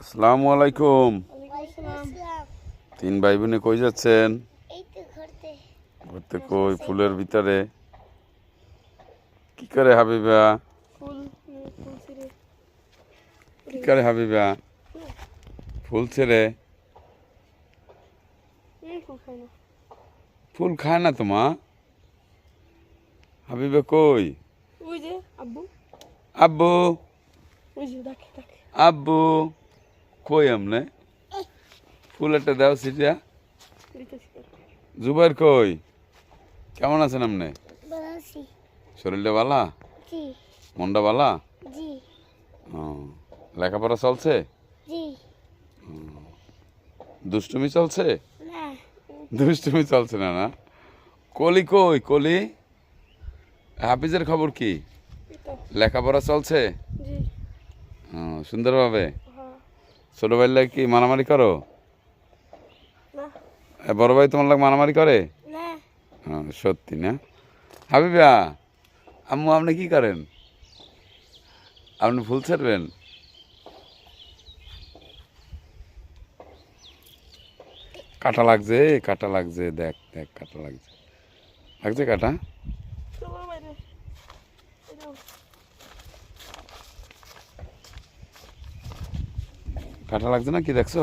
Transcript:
আসসালামু আলাইকুম। তিন ভাই বোনে কই যাচ্ছেন? ঘুরতে। কই? ফুলের ভিতরে। কি করে হাবিবা? কি করে হাবিবা? ফুল ছেড়ে? ফুল না। খায় না তোমা হাবিবা কই? আব্বু। আব্বু। আব্বু। কই আমনে? ফুল একটা দাও সিটিয়া। দিতেছি জুবাইর কই? কেমন আছেন আপনি শরীরটা বালা জি। মনটা বালা লেখাপড়া চলছে? জি। দুষ্টুমি চলছে? না। দুষ্টুমি চলছে না না? কলি কই কলি? হাফিজের খবর কি? লেখাপড়া চলছে? সুন্দরভাবে? ছোট ভাই লাগে কি মারামারি করো? বড় ভাই তোমার লাগে মারামারি করে? ও, সত্যি না? হাবিবা আম্মু আপনি কি করেন? আপনি ফুল ছাড়বেন? কাটা লাগছে কাটা লাগছে দেখ দেখ কাটা লাগছে। লাগছে কাটা? কাটা লাগছে না কি দেখছ?